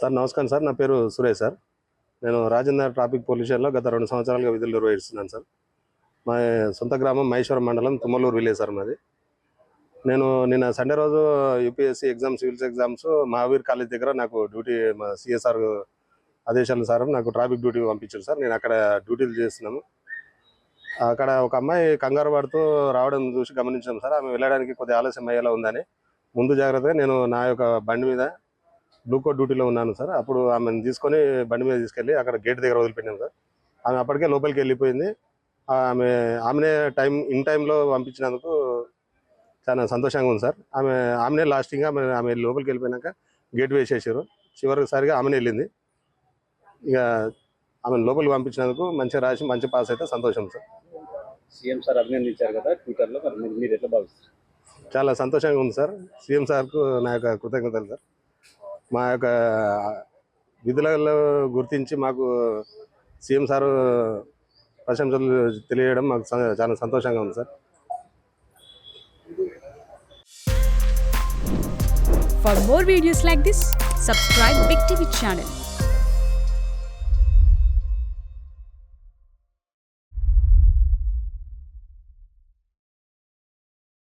Sir నమస్కారం sir. నా పేరు సురేష్ సార్. నేను రాజేందర్ ట్రాఫిక్ పొల్యూషన్లో గత రెండు సంవత్సరాలుగా విధులు నిర్వహిస్తున్నాను సార్. మా సొంత గ్రామం మహేశ్వరం మండలం తుమ్మలూరు విలేజ్ సార్ మాది. నేను నిన్న సండే రోజు UPSC exams civils exams Mahavir college దగ్గర నాకు డ్యూటీ మా సిఎస్ఆర్ ఆదేశానుసారం నాకు ట్రాఫిక్ డ్యూటీ పంపించారు సార్. నేను అక్కడ డ్యూటీలు చేస్తున్నాము. అక్కడ ఒక అమ్మాయి కంగారు పడుతూ రావడం చూసి గమనించాం సార్. ఆమె వెళ్ళడానికి కొద్దిగా ఆలస్యం అయ్యేలా ఉందని. ముందు జాగ్రత్తగా నేను నా యొక్క బండి మీద బ్లూ కోట్ డ్యూటీలో ఉన్నాను సార్. అప్పుడు ఆమెను తీసుకొని బండి మీద తీసుకెళ్ళి అక్కడ గేట్ దగ్గర వదిలిపెట్టాను సార్. ఆమె అప్పటికే లోపలికి వెళ్ళిపోయింది. ఆమె ఆమెనే టైం ఇన్ టైంలో పంపించినందుకు చాలా సంతోషంగా ఉంది సార్. ఆమె ఆమెనే లాస్టింగ్ ఆమె ఆమె లోపలికి వెళ్ళిపోయినాక గేట్ వేసేసారు చివరిసారిగా ఆమెనే వెళ్ళింది. ఇక ఆమె లోపలికి పంపించినందుకు మంచిగా రాసి మంచి పాస్ అయితే సంతోషం సార్. సీఎం సార్ అభినందించారు కదా ట్విట్టర్లో మరి మీరు- మీరు ఎట్లా భావిస్తారు చాలా సంతోషంగా ఉంది సార్. సీఎం సార్కు నా యొక్క కృతజ్ఞతలు సార్. మా యొక్క విధులలో గుర్తించి మాకు సీఎం సార్ ప్రశంసలు తెలియడం మాకు చాలా సంతోషంగా ఉంది sir. For more videos like this subscribe Big TV channel